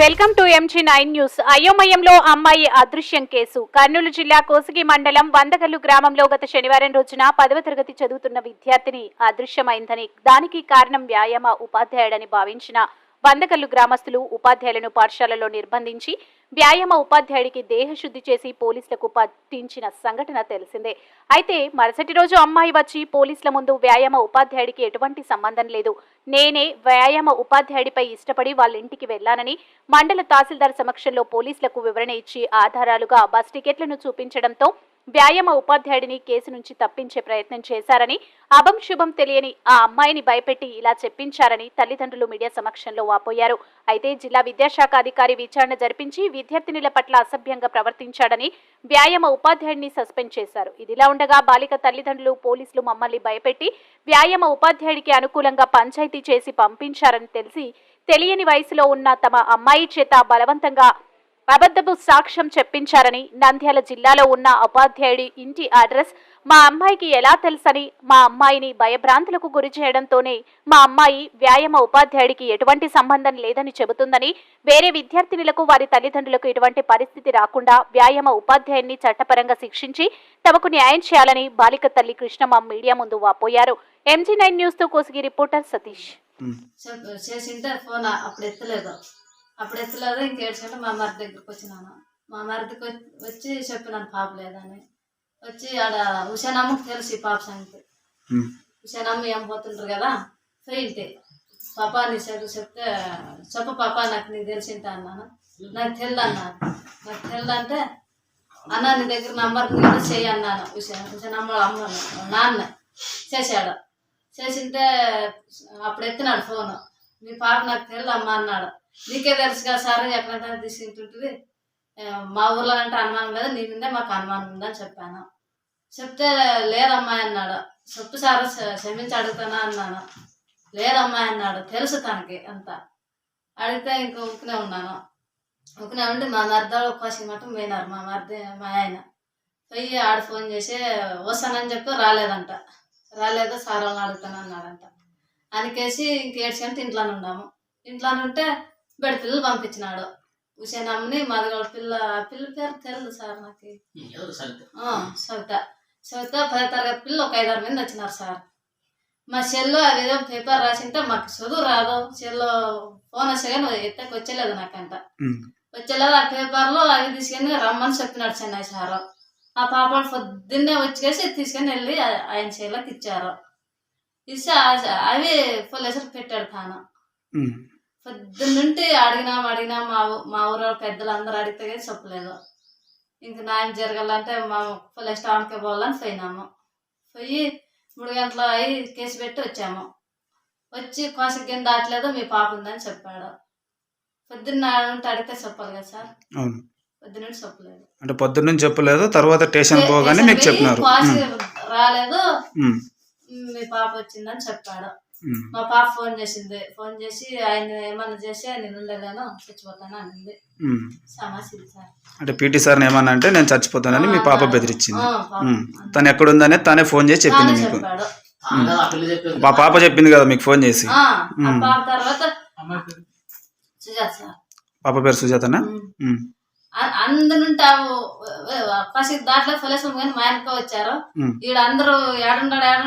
Welcome to MG nine news అయోమయంలో అమ్మాయి అదృశ్యం కేసు. కర్నూలు జిల్లా కోసిగి మండలం వందగల్లు గ్రామంలో గత శనివారం రోజున పదవ తరగతి చదువుతున్న విద్యార్థిని అదృశ్యమైందని దానికి కారణం వ్యాయామ ఉపాధ్యాయుడని భావించిన వందకల్లు గ్రామస్తులు ఉపాధ్యాయులను పాఠశాలలో నిర్బంధించి వ్యాయామ ఉపాధ్యాయుడికి దేహశుద్ధి చేసి పోలీసులకు పట్టించిన సంఘటన తెలిసిందే. అయితే మరుసటి రోజు అమ్మాయి వచ్చి పోలీసుల ముందు వ్యాయామ ఉపాధ్యాయుడికి ఎటువంటి సంబంధం లేదు. నేనే వ్యాయామ ఉపాధ్యాయుడిపై ఇష్టపడి వాళ్ళ ఇంటికి వెళ్ళానని మండల తహసీల్దార్ సమక్షంలో పోలీసులకు వివరణ ఇచ్చి ఆధారాలుగా బస్ టికెట్లను చూపించడంతో వ్యాయామ ఉపాధ్యాయుడిని కేసు నుంచి తప్పించే ప్రయత్నం చేశారని అభం శుభం తెలియని ఆ అమ్మాయిని భయపెట్టి ఇలా చెప్పించారని తల్లిదండ్రులు మీడియా సమక్షంలో వాపోయారు. అయితే జిల్లా విద్యాశాఖ అధికారి విచారణ జరిపించి విద్యార్థినిల పట్ల అసభ్యంగా ప్రవర్తించాడని వ్యాయామ ఉపాధ్యాయుడిని సస్పెండ్ చేశారు. ఇదిలా ఉండగా బాలిక తల్లిదండ్రులు పోలీసులు మమ్మల్ని భయపెట్టి వ్యాయామ ఉపాధ్యాయుడికి అనుకూలంగా పంచాయతీ చేసి పంపించారని తెలిసి తెలియని వయసులో ఉన్న తమ అమ్మాయి చేత బలవంతంగా అబద్ధపు సాక్ష్యం చెప్పించారని నంద్యాల జిల్లాలో ఉన్న ఉపాధ్యాయుడి ఇంటి అడ్రస్ మా అమ్మాయికి ఎలా తెలుసని మా అమ్మాయిని భయభ్రాంతులకు గురి చేయడంతోనే మా అమ్మాయి వ్యాయామ ఉపాధ్యాయుడికి ఎటువంటి సంబంధం లేదని చెబుతుందని వేరే విద్యార్థినులకు వారి తల్లిదండ్రులకు ఎటువంటి పరిస్థితి రాకుండా వ్యాయామ ఉపాధ్యాయుడిని చట్టపరంగా శిక్షించి తమకు న్యాయం చేయాలని బాలిక తల్లి కృష్ణమ్మ మీడియా ముందు వాపోయారు. ఎంజీ నైన్ న్యూస్తో కోసిగి రిపోర్టర్ సతీష్. ఫోన్ అప్పుడు ఎత్తలేదు. అప్పుడు ఎత్తలేదు ఇంక ఏడ్చుకుంటే మా మరిది దగ్గరికి వచ్చినాను మా మరిదికి వచ్చి- వచ్చి చెప్పినాను పాప లేదని. వచ్చి ఆడ ఉషానమ్మకి తెలుసు ఈ పాప సంగతి. ఉషానమ్మ ఏం పోతుంటారు కదా పోయింటే పాప నీ చెడు చెప్తే చెప్పు పాప నాకు నీకు తెలిసింటే అన్నాను. నాకు తెలియదు అన్నాను నాకు తెలియదు అంటే అన్న నీ దగ్గర నంబర్ కూడా చెయ్యి అన్నాను. ఉషా ఉషానమ్మ అమ్మ నాన్న చేశాడు. చేసింటే అప్పుడు ఎత్తినాడు ఫోను మీ పాప నాకు తెలియదు అమ్మ అన్నాడు. నీకే తెలుసు కదా సార్ ఎక్కడంటే తీసుకుంటుంటుంది మా ఊర్లో అంటే అనుమానం లేదు నీ మీదే మాకు అనుమానం ఉందని చెప్పాను. చెప్తే లేదమ్మా అన్నాడు. చెప్పు సార్ క్షమించి అడుగుతానా అన్నాను. లేదమ్మా అన్నాడు. తెలుసు తనకి అంత. అడిగితే ఇంక ఊకునే ఉన్నాను. ఊకునే ఉండి మా మర్దాడు కోసి మటం పోయినారు. మా మర్ది మా ఆయన. పోయి ఆడ ఫోన్ చేసి వస్తానని చెప్పి రాలేదంట. రాలేదు సార్ వాళ్ళని అడుగుతాను అన్నాడంట. అందుకేసి ఇంక ఇంట్లోనే ఉన్నాము. ఇంట్లోనే ఉంటే బెడ పిల్లలు పంపించినాడు. ఉషేనమ్మని మాదిగోడ పిల్ల పిల్ల పేరు తెలియదు సార్ నాకు. ఆ, సవిత. సవిత పదో తరగతి పిల్లలు ఒక ఐదారు మంది వచ్చినారు సార్. మా సెల్లో అదేదో పేపర్ రాసింటే మాకు చదువు రాదు. సెల్లో ఫోన్ వస్తే కానీ ఎత్తకి వచ్చేలేదు నాకంట. వచ్చేలేదు ఆ పేపర్లో అవి తీసుకొని రమ్మని చెప్పినాడు చెన్నై సారు. ఆ పాప పొద్దున్నే వచ్చేసి తీసుకొని వెళ్ళి ఆయన చేతిలోకి ఇచ్చారు. ఇస్తే అవి పోలీసులు పెట్టాడు తాను. పొద్దున్నుంటి అడిగినాం అడిగినాం మా మా ఊరు పెద్దలు అందరూ అడిగితే కానీ చెప్పలేదు. ఇంక న్యాయం జరగాలంటే మా పోలీస్ స్టాండ్కి పోవాలని పోయినాము. పోయి మూడు గంటల అయి కేసు పెట్టి వచ్చాము. వచ్చి కోసకి కింద దాటలేదు మీ పాప ఉందని చెప్పాడు. పొద్దున్న ఉంటే అడిగితే చెప్పాలి కదా సార్? అవును. పొద్దున్నుండి చెప్పలేదు. అంటే పొద్దున్న చెప్పలేదు తర్వాత స్టేషన్ పోగానే మీకు చెప్పినారు. కోసి రాలేదు. మీ పాప వచ్చిందని చెప్పాడు. మా పాప ఫోన్ చేసింది. ఫోన్ చేసి ఆయన ఏమన్నా చేసి నేను ఉండలేను చచ్చిపోతాను అనింది. సార్. అంటే పీటీ సార్ని ఏమన్నా అంటే నేను చచ్చిపోతానని మీ పాప బెదిరించింది. తను ఎక్కడుందనే తనే ఫోన్ చేసి చెప్పింది మీకు. చెప్పాడు. మా పాప చెప్పింది కదా మీకు ఫోన్ చేసి. పాప తర్వాత సుజాత సార్. పాప పేరు సుజాతనా? ఉమ్. ఉమ్, అ- అందరుంటే పసి దాంట్లో ఫలితం కానీ మా ఆయనకు వచ్చారు. ఈడ అందరూ ఏడున్నాడు ఏడున్నాడు